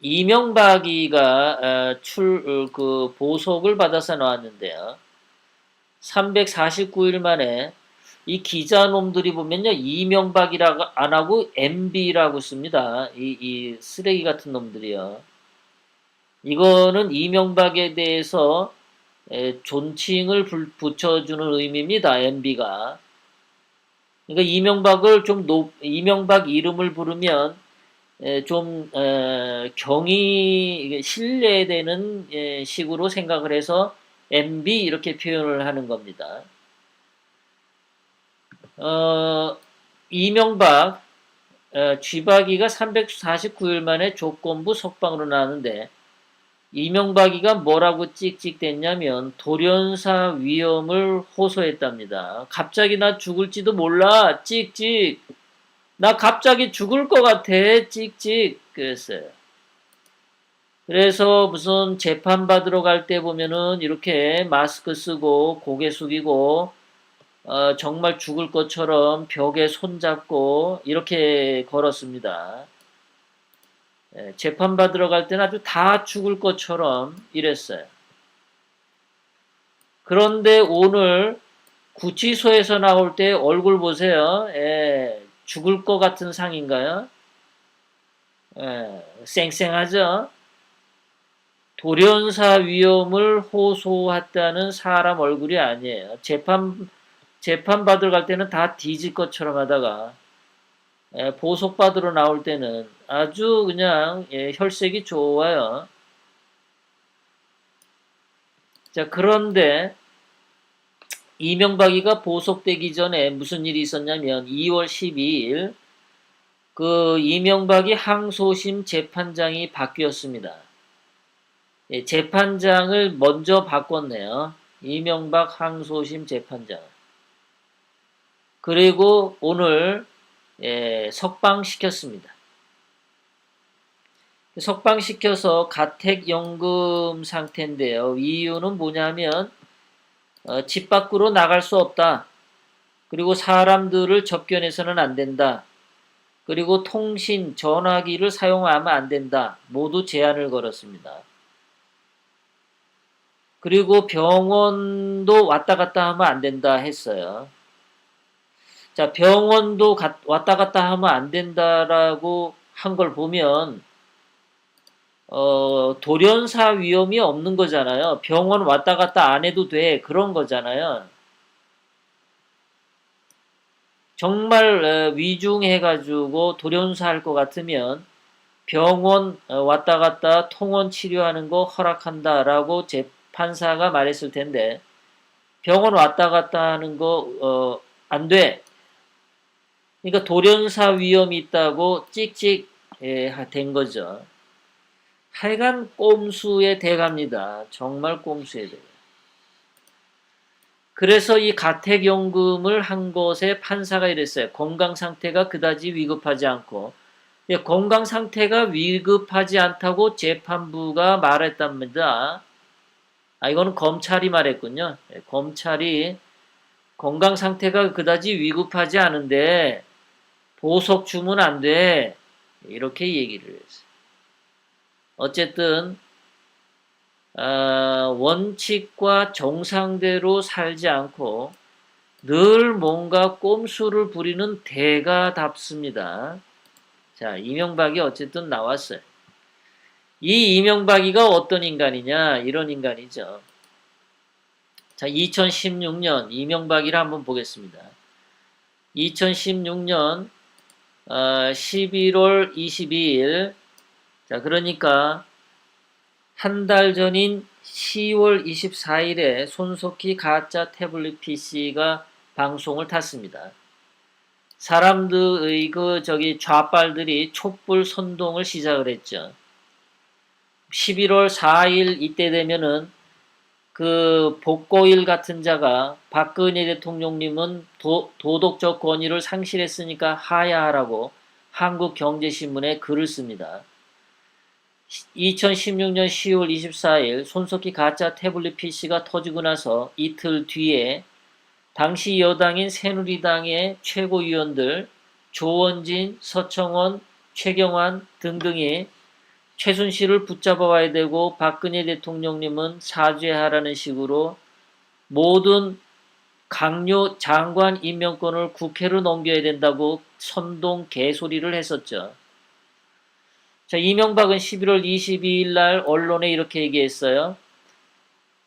이명박이가 어, 출, 그 보석을 받아서 나왔는데요. 349일 만에 이 기자놈들이 보면요. 이명박이라고 안 하고 MB라고 씁니다. 이, 이 쓰레기 같은 놈들이요. 이거는 이명박에 대해서 에, 존칭을 불- 붙여주는 의미입니다. MB가. 그러니까 이명박을 좀 높, 이명박 이름을 부르면 에, 좀 에, 경의 이게 신뢰되는 예, 식으로 생각을 해서 MB 이렇게 표현을 하는 겁니다. 어, 이명박 어, 쥐박이가 349일 만에 조건부 석방으로 나왔는데 이명박이가 뭐라고 찍찍댔냐면 돌연사 위험을 호소했답니다. 갑자기 나 죽을지도 몰라 찍찍 나 갑자기 죽을 것 같아 찍찍 그랬어요. 그래서 무슨 재판 받으러 갈 때 보면은 이렇게 마스크 쓰고 고개 숙이고 어, 정말 죽을 것처럼 벽에 손잡고 이렇게 걸었습니다. 예, 재판 받으러 갈 때는 아주 다 죽을 것처럼 이랬어요. 그런데 오늘 구치소에서 나올 때 얼굴 보세요. 예, 죽을 것 같은 상인가요? 예, 쌩쌩하죠? 돌연사 위험을 호소했다는 사람 얼굴이 아니에요. 재판 재판 받으러 갈 때는 다 뒤질 것처럼 하다가 예, 보석 받으러 나올 때는 아주 그냥 예, 혈색이 좋아요. 자 그런데 이명박이가 보석되기 전에 무슨 일이 있었냐면 2월 12일 그 이명박이 항소심 재판장이 바뀌었습니다. 예, 재판장을 먼저 바꿨네요. 이명박 항소심 재판장. 그리고 오늘 예, 석방시켰습니다. 석방시켜서 가택연금 상태인데요. 이유는 뭐냐면 어, 집 밖으로 나갈 수 없다. 그리고 사람들을 접견해서는 안 된다. 그리고 통신, 전화기를 사용하면 안 된다. 모두 제한을 걸었습니다. 그리고 병원도 왔다 갔다 하면 안 된다 했어요. 자, 병원도 가- 왔다 갔다 하면 안 된다라고 한 걸 보면, 어, 돌연사 위험이 없는 거잖아요. 병원 왔다 갔다 안 해도 돼. 그런 거잖아요. 정말 어, 위중해가지고 돌연사 할 것 같으면 병원 어, 왔다 갔다 통원 치료하는 거 허락한다라고 재판사가 말했을 텐데, 병원 왔다 갔다 하는 거, 어, 안 돼. 그러니까 돌연사 위험이 있다고 찍찍 예, 된 거죠. 하여간 꼼수의 대가입니다. 정말 꼼수의 대가. 그래서 이 가택연금을 한 것에 판사가 이랬어요. 건강 상태가 그다지 위급하지 않고 예, 건강 상태가 위급하지 않다고 재판부가 말했답니다. 아 이거는 검찰이 말했군요. 예, 검찰이 건강 상태가 그다지 위급하지 않은데 보석 주면 안 돼. 이렇게 얘기를 했어요. 어쨌든 어, 원칙과 정상대로 살지 않고 늘 뭔가 꼼수를 부리는 대가답습니다. 자, 이명박이 어쨌든 나왔어요. 이 이명박이가 어떤 인간이냐? 이런 인간이죠. 자, 2016년 이명박이를 한번 보겠습니다. 2016년 어, 11월 22일 자, 그러니까 한 달 전인 10월 24일에 손석희 가짜 태블릿 PC가 방송을 탔습니다. 사람들의 그 저기 좌빨들이 촛불 선동을 시작을 했죠. 11월 4일 이때 되면은 그 복고일 같은 자가 박근혜 대통령님은 도, 도덕적 권위를 상실했으니까 하야하라고 한국경제신문에 글을 씁니다. 2016년 10월 24일 손석희 가짜 태블릿 PC가 터지고 나서 이틀 뒤에 당시 여당인 새누리당의 최고위원들 조원진, 서청원, 최경환 등등이 최순실을 붙잡아 와야 되고 박근혜 대통령님은 사죄하라는 식으로 모든 강요 장관 임명권을 국회로 넘겨야 된다고 선동 개소리를 했었죠. 자, 이명박은 11월 22일 날 언론에 이렇게 얘기했어요.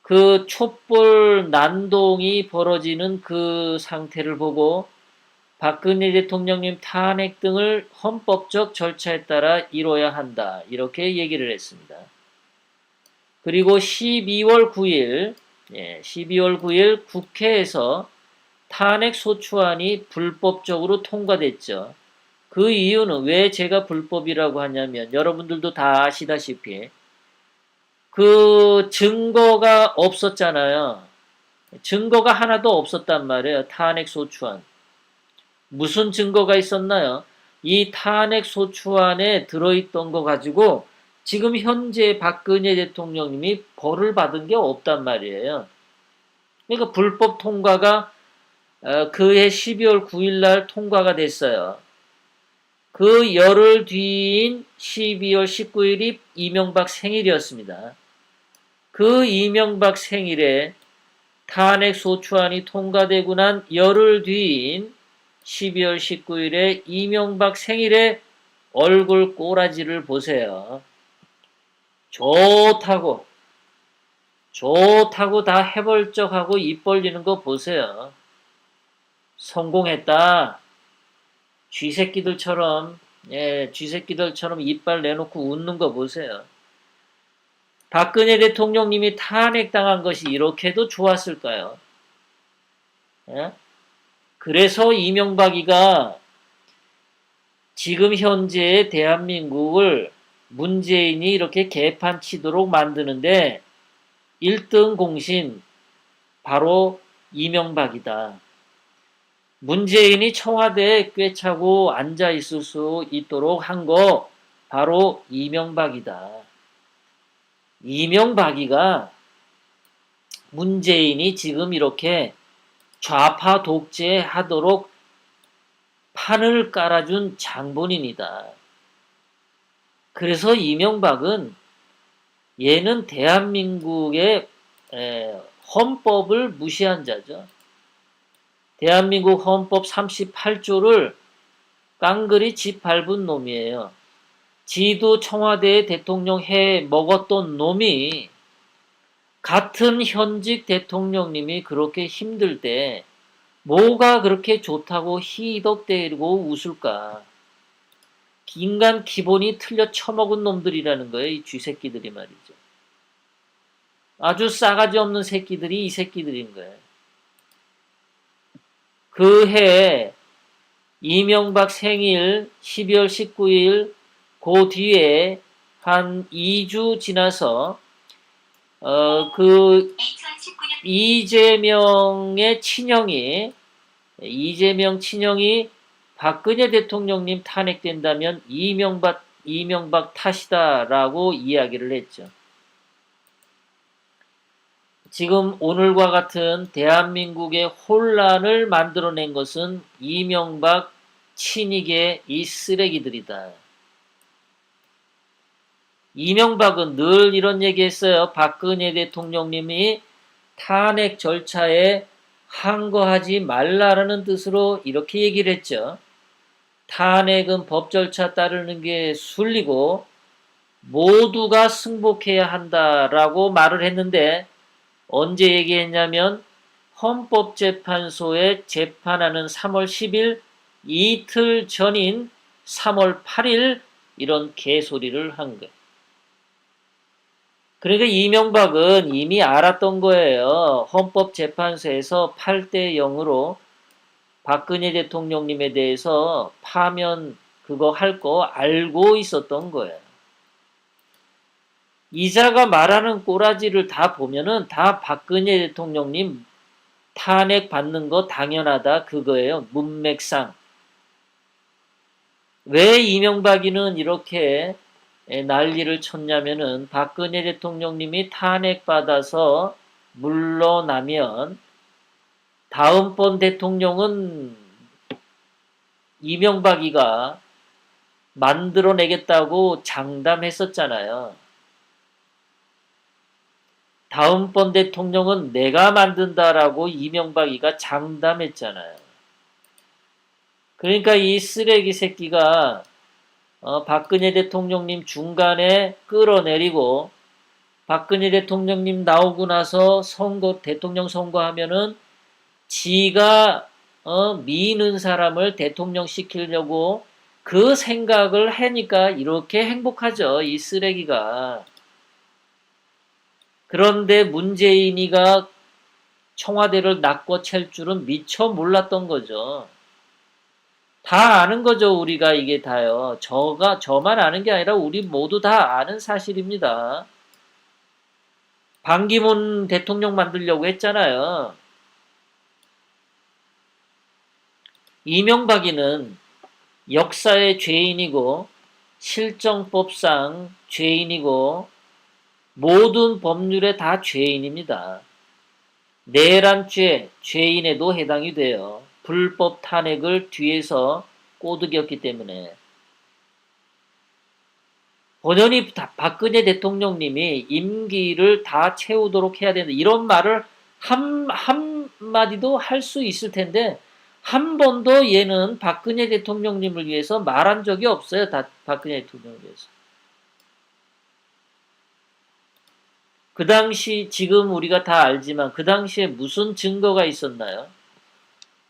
그 촛불 난동이 벌어지는 그 상태를 보고 박근혜 대통령님 탄핵 등을 헌법적 절차에 따라 이뤄야 한다. 이렇게 얘기를 했습니다. 그리고 12월 9일, 예, 12월 9일 국회에서 탄핵 소추안이 불법적으로 통과됐죠. 그 이유는 왜 제가 불법이라고 하냐면 여러분들도 다 아시다시피 그 증거가 없었잖아요. 증거가 하나도 없었단 말이에요. 탄핵 소추안. 무슨 증거가 있었나요? 이 탄핵 소추안에 들어있던 거 가지고 지금 현재 박근혜 대통령님이 벌을 받은 게 없단 말이에요. 그러니까 불법 통과가 어, 그해 12월 9일 날 통과가 됐어요. 그 열흘 뒤인 12월 19일이 이명박 생일이었습니다. 그 이명박 생일에 탄핵 소추안이 통과되고 난 열흘 뒤인 12월 19일에 이명박 생일에 얼굴 꼬라지를 보세요. 좋다고, 좋다고 다 해벌쩍하고 입 벌리는 거 보세요. 성공했다. 쥐새끼들처럼, 예, 쥐새끼들처럼 이빨 내놓고 웃는 거 보세요. 박근혜 대통령님이 탄핵당한 것이 이렇게도 좋았을까요? 예? 그래서 이명박이가 지금 현재의 대한민국을 문재인이 이렇게 개판 치도록 만드는데 1등 공신 바로 이명박이다. 문재인이 청와대에 꿰차고 앉아 있을 수 있도록 한 거 바로 이명박이다. 이명박이가 문재인이 지금 이렇게 좌파 독재하도록 판을 깔아준 장본인이다. 그래서 이명박은 얘는 대한민국의 헌법을 무시한 자죠. 대한민국 헌법 38조를 깡그리 짓밟은 놈이에요. 지도 청와대 대통령 해 먹었던 놈이 같은 현직 대통령님이 그렇게 힘들 때 뭐가 그렇게 좋다고 희덕대고 웃을까? 인간 기본이 틀려 처먹은 놈들이라는 거예요. 이 쥐새끼들이 말이죠. 아주 싸가지 없는 새끼들이 이 새끼들인 거예요. 그해 이명박 생일 12월 19일 그 뒤에 한 2주 지나서 어, 그 이재명의 친형이 이재명 친형이 박근혜 대통령님 탄핵된다면 이명박 이명박 탓이다라고 이야기를 했죠. 지금 오늘과 같은 대한민국의 혼란을 만들어낸 것은 이명박 친이계 이 쓰레기들이다. 이명박은 늘 이런 얘기 했어요. 박근혜 대통령님이 탄핵 절차에 항거하지 말라라는 뜻으로 이렇게 얘기를 했죠. 탄핵은 법 절차 따르는 게 순리고 모두가 승복해야 한다라고 말을 했는데 언제 얘기했냐면 헌법재판소에 재판하는 3월 10일 이틀 전인 3월 8일 이런 개소리를 한 거예요. 그러니까 이명박은 이미 알았던 거예요. 헌법재판소에서 8대 0으로 박근혜 대통령님에 대해서 파면 그거 할 거 알고 있었던 거예요. 이자가 말하는 꼬라지를 다 보면은 다 박근혜 대통령님 탄핵 받는 거 당연하다 그거예요. 문맥상. 왜 이명박이는 이렇게 난리를 쳤냐면은 박근혜 대통령님이 탄핵받아서 물러나면 다음번 대통령은 이명박이가 만들어내겠다고 장담했었잖아요. 다음번 대통령은 내가 만든다라고 이명박이가 장담했잖아요. 그러니까 이 쓰레기 새끼가 어, 박근혜 대통령님 중간에 끌어내리고 박근혜 대통령님 나오고 나서 선거 대통령 선거하면은 지가 어, 미는 사람을 대통령 시키려고 그 생각을 하니까 이렇게 행복하죠. 이 쓰레기가. 그런데 문재인이가 청와대를 낚고 챌 줄은 미처 몰랐던 거죠. 다 아는 거죠, 우리가 이게 다요. 저가, 저만 아는 게 아니라 우리 모두 다 아는 사실입니다. 반기문 대통령 만들려고 했잖아요. 이명박이는 역사의 죄인이고 실정법상 죄인이고 모든 법률에 다 죄인입니다. 내란죄, 죄인에도 해당이 돼요. 불법 탄핵을 뒤에서 꼬드겼기 때문에. 본연이 박근혜 대통령님이 임기를 다 채우도록 해야 된다. 이런 말을 한, 한마디도 할 수 있을 텐데, 한 번도 얘는 박근혜 대통령님을 위해서 말한 적이 없어요. 다, 박근혜 대통령을 위해서. 그 당시, 지금 우리가 다 알지만 그 당시에 무슨 증거가 있었나요?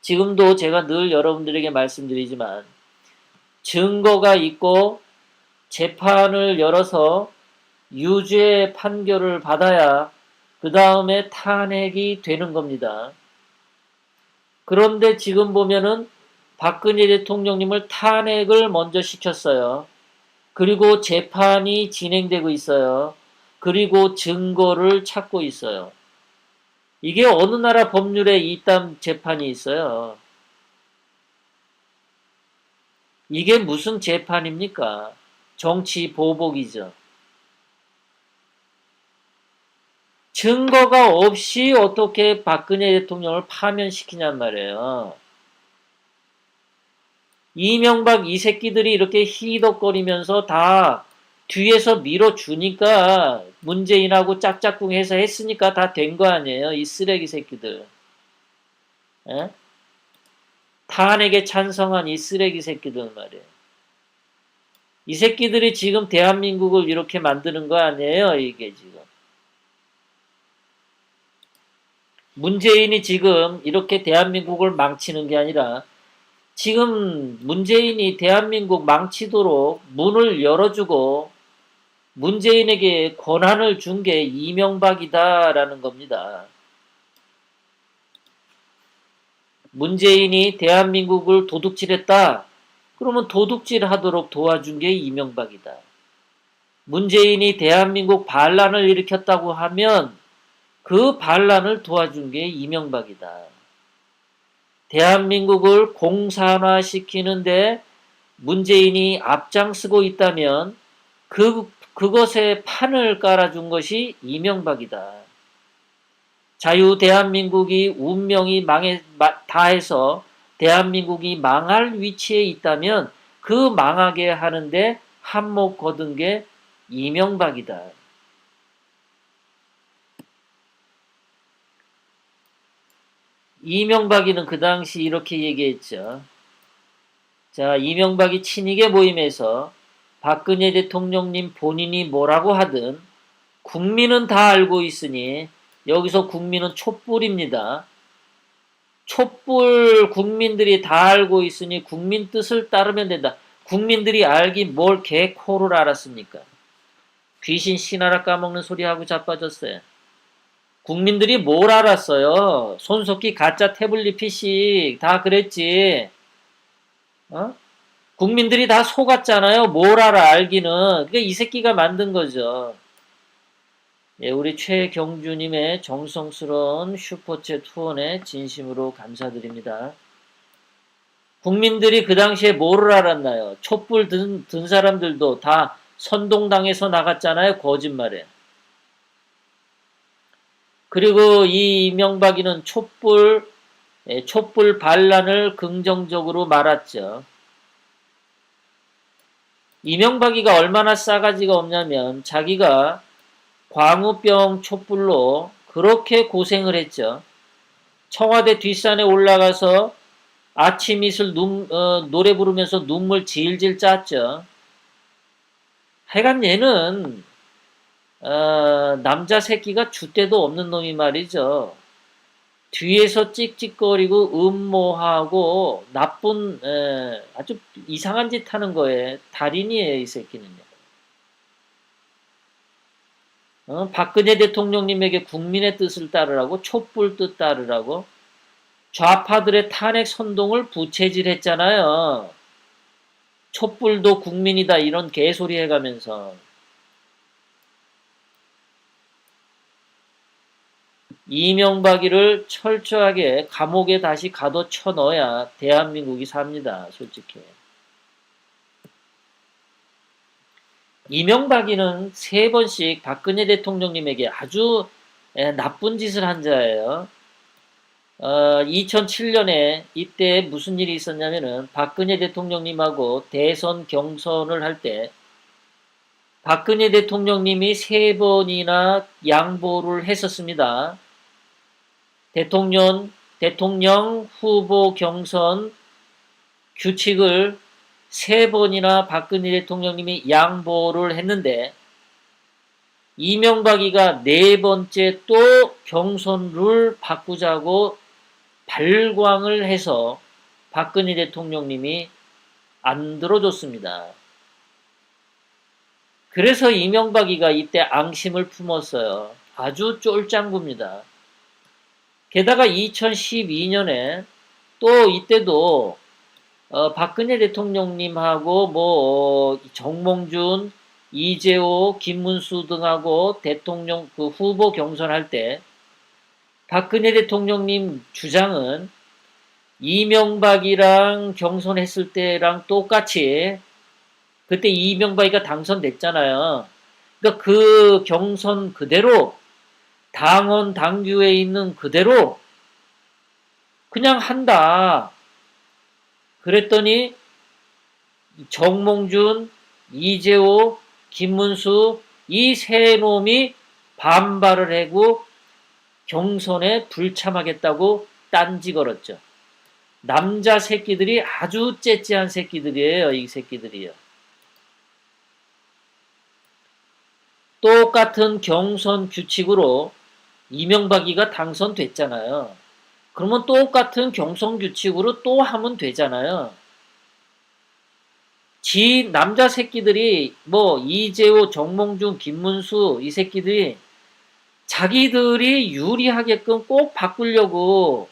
지금도 제가 늘 여러분들에게 말씀드리지만, 증거가 있고 재판을 열어서 유죄 판결을 받아야 그 다음에 탄핵이 되는 겁니다. 그런데 지금 보면은 박근혜 대통령님을 탄핵을 먼저 시켰어요. 그리고 재판이 진행되고 있어요. 그리고 증거를 찾고 있어요. 이게 어느 나라 법률에 이딴 재판이 있어요. 이게 무슨 재판입니까? 정치 보복이죠. 증거가 없이 어떻게 박근혜 대통령을 파면시키냔 말이에요. 이명박 이 새끼들이 이렇게 희덕거리면서 다 뒤에서 밀어주니까 문재인하고 짝짝꿍 해서 했으니까 다 된 거 아니에요. 이 쓰레기 새끼들. 에? 탄핵에 찬성한 이 쓰레기 새끼들 말이에요. 이 새끼들이 지금 대한민국을 이렇게 만드는 거 아니에요. 이게 지금. 문재인이 지금 이렇게 대한민국을 망치는 게 아니라 지금 문재인이 대한민국 망치도록 문을 열어주고 문재인에게 권한을 준 게 이명박이다라는 겁니다. 문재인이 대한민국을 도둑질했다. 그러면 도둑질 하도록 도와준 게 이명박이다. 문재인이 대한민국 반란을 일으켰다고 하면 그 반란을 도와준 게 이명박이다. 대한민국을 공산화시키는데 문재인이 앞장서고 있다면 그, 그것에 판을 깔아준 것이 이명박이다. 자유 대한민국이 운명이 망해, 다해서 대한민국이 망할 위치에 있다면 그 망하게 하는데 한몫 거둔 게 이명박이다. 이명박이는 그 당시 이렇게 얘기했죠. 자, 이명박이 친이계 모임에서 박근혜 대통령님 본인이 뭐라고 하든 국민은 다 알고 있으니 여기서 국민은 촛불입니다. 촛불 국민들이 다 알고 있으니 국민 뜻을 따르면 된다. 국민들이 알긴 뭘 개코를 알았습니까? 귀신 신하라 까먹는 소리하고 자빠졌어요. 국민들이 뭘 알았어요? 손석희 가짜 태블릿 PC 다 그랬지. 어? 국민들이 다 속았잖아요. 뭘 알아 알기는. 그게 이 새끼가 만든 거죠. 예, 우리 최경주님의 정성스러운 슈퍼챗 후원에 진심으로 감사드립니다. 국민들이 그 당시에 뭐를 알았나요? 촛불 든, 든 사람들도 다 선동당에서 나갔잖아요. 거짓말에. 그리고 이 이명박이는 촛불, 예, 촛불 반란을 긍정적으로 말았죠. 이명박이가 얼마나 싸가지가 없냐면 자기가 광우병 촛불로 그렇게 고생을 했죠. 청와대 뒷산에 올라가서 아침 이슬 눈, 어, 노래 부르면서 눈물 질질 짰죠. 하여간 얘는 어, 남자 새끼가 줏대도 없는 놈이 말이죠. 뒤에서 찍찍거리고 음모하고 나쁜 에, 아주 이상한 짓 하는 거에 달인이에요 이 새끼는요. 어, 박근혜 대통령님에게 국민의 뜻을 따르라고 촛불 뜻 따르라고 좌파들의 탄핵 선동을 부채질했잖아요. 촛불도 국민이다 이런 개소리 해가면서 이명박이를 철저하게 감옥에 다시 가둬 쳐 넣어야 대한민국이 삽니다. 솔직히. 이명박이는 세 번씩 박근혜 대통령님에게 아주 에, 나쁜 짓을 한 자예요. 어, 2007년에 이때 무슨 일이 있었냐면은 박근혜 대통령님하고 대선 경선을 할 때 박근혜 대통령님이 세 번이나 양보를 했었습니다. 대통령, 대통령 후보 경선 규칙을 세 번이나 박근혜 대통령님이 양보를 했는데 이명박이가 네 번째 또 경선 룰 바꾸자고 발광을 해서 박근혜 대통령님이 안 들어줬습니다. 그래서 이명박이가 이때 앙심을 품었어요. 아주 쫄짱구입니다. 게다가 2012년에 또 이때도 어, 박근혜 대통령님하고 뭐 어, 정몽준, 이재호, 김문수 등하고 대통령 그 후보 경선할 때 박근혜 대통령님 주장은 이명박이랑 경선했을 때랑 똑같이 그때 이명박이가 당선됐잖아요. 그러니까 그 경선 그대로 당원 당규에 있는 그대로 그냥 한다. 그랬더니 정몽준, 이재호, 김문수 이 세 놈이 반발을 하고 경선에 불참하겠다고 딴지 걸었죠. 남자 새끼들이 아주 째째한 새끼들이에요. 이 새끼들이요. 똑같은 경선 규칙으로 이명박이가 당선됐잖아요. 그러면 똑같은 경선 규칙으로 또 하면 되잖아요. 지 남자 새끼들이 뭐 이재호, 정몽준, 김문수 이 새끼들이 자기들이 유리하게끔 꼭 바꾸려고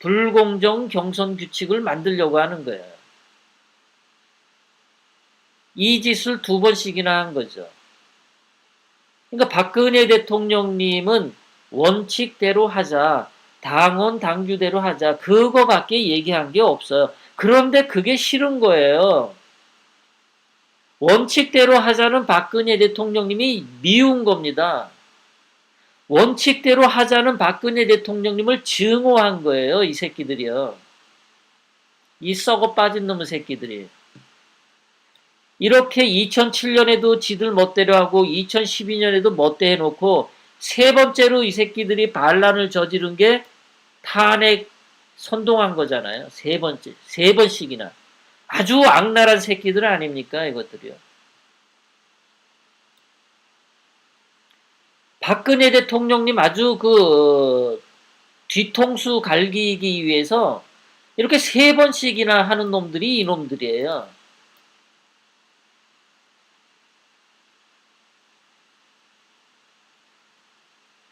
불공정 경선 규칙을 만들려고 하는 거예요. 이 짓을 두 번씩이나 한 거죠. 그러니까 박근혜 대통령님은 원칙대로 하자, 당원 당규대로 하자, 그거밖에 얘기한 게 없어요. 그런데 그게 싫은 거예요. 원칙대로 하자는 박근혜 대통령님이 미운 겁니다. 원칙대로 하자는 박근혜 대통령님을 증오한 거예요, 이 새끼들이요. 이 썩어 빠진 놈의 새끼들이. 이렇게 2007년에도 지들 멋대로 하고 2012년에도 멋대 해놓고 세 번째로 이 새끼들이 반란을 저지른 게 탄핵 선동한 거잖아요. 세 번째, 세 번씩이나. 아주 악랄한 새끼들 아닙니까? 이것들이요. 박근혜 대통령님 아주 그 뒤통수 갈기기 위해서 이렇게 세 번씩이나 하는 놈들이 이놈들이에요.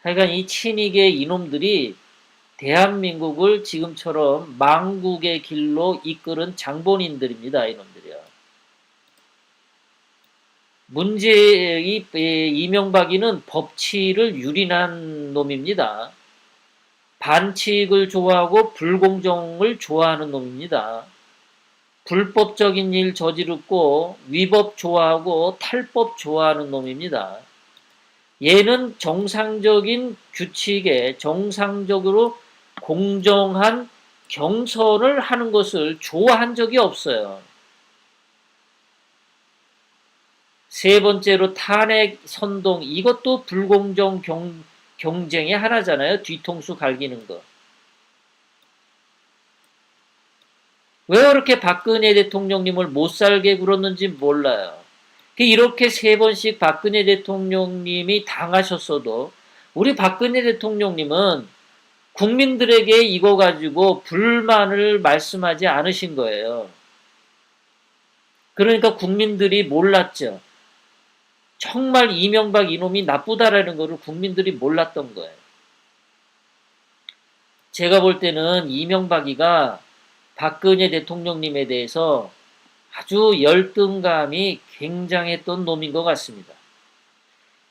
하여간 이 친이계 이놈들이 대한민국을 지금처럼 망국의 길로 이끄는 장본인들입니다. 이놈들이요. 문제 이 이명박이는 법치를 유린한 놈입니다. 반칙을 좋아하고 불공정을 좋아하는 놈입니다. 불법적인 일 저지르고 위법 좋아하고 탈법 좋아하는 놈입니다. 얘는 정상적인 규칙에 정상적으로 공정한 경선을 하는 것을 좋아한 적이 없어요. 세 번째로 탄핵 선동 이것도 불공정 경, 경쟁의 하나잖아요. 뒤통수 갈기는 거. 왜 그렇게 박근혜 대통령님을 못 살게 굴었는지 몰라요. 이렇게 세 번씩 박근혜 대통령님이 당하셨어도 우리 박근혜 대통령님은 국민들에게 이거 가지고 불만을 말씀하지 않으신 거예요. 그러니까 국민들이 몰랐죠. 정말 이명박 이놈이 나쁘다라는 것을 국민들이 몰랐던 거예요. 제가 볼 때는 이명박이가 박근혜 대통령님에 대해서 아주 열등감이 굉장했던 놈인 것 같습니다.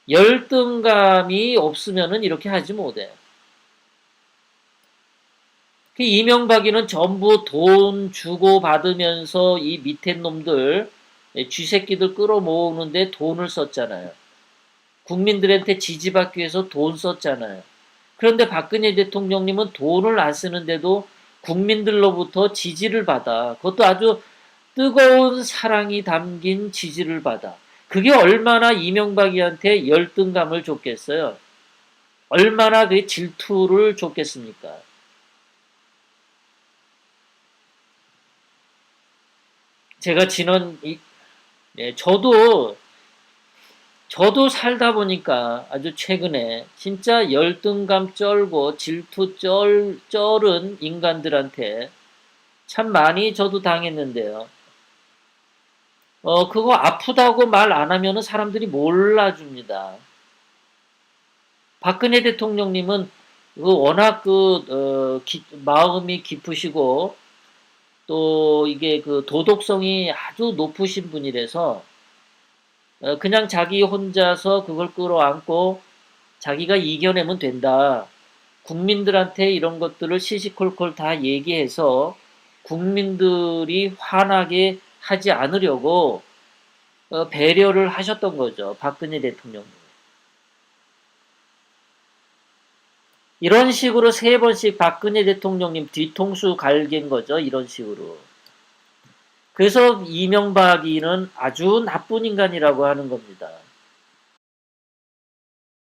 열등감이 없으면은 이렇게 하지 못해요. 그 이명박이는 전부 돈 주고 받으면서 이 밑에 놈들, 쥐새끼들 끌어모으는데 돈을 썼잖아요. 국민들한테 지지받기 위해서 돈 썼잖아요. 그런데 박근혜 대통령님은 돈을 안 쓰는데도 국민들로부터 지지를 받아. 그것도 아주 뜨거운 사랑이 담긴 지지를 받아. 그게 얼마나 이명박이한테 열등감을 줬겠어요. 얼마나 그 질투를 줬겠습니까? 제가 지난 이, 네, 저도 저도 살다 보니까 아주 최근에 진짜 열등감 쩔고 질투 쩔 쩔은 인간들한테 참 많이 저도 당했는데요. 어 그거 아프다고 말 안 하면은 사람들이 몰라줍니다. 박근혜 대통령님은 그 워낙 그 어, 기, 마음이 깊으시고 또 이게 그 도덕성이 아주 높으신 분이라서 어, 그냥 자기 혼자서 그걸 끌어안고 자기가 이겨내면 된다. 국민들한테 이런 것들을 시시콜콜 다 얘기해서 국민들이 화나게 하지 않으려고 어, 배려를 하셨던 거죠. 박근혜 대통령님. 이런 식으로 세 번씩 박근혜 대통령님 뒤통수 갈긴 거죠. 이런 식으로. 그래서 이명박이는 아주 나쁜 인간이라고 하는 겁니다.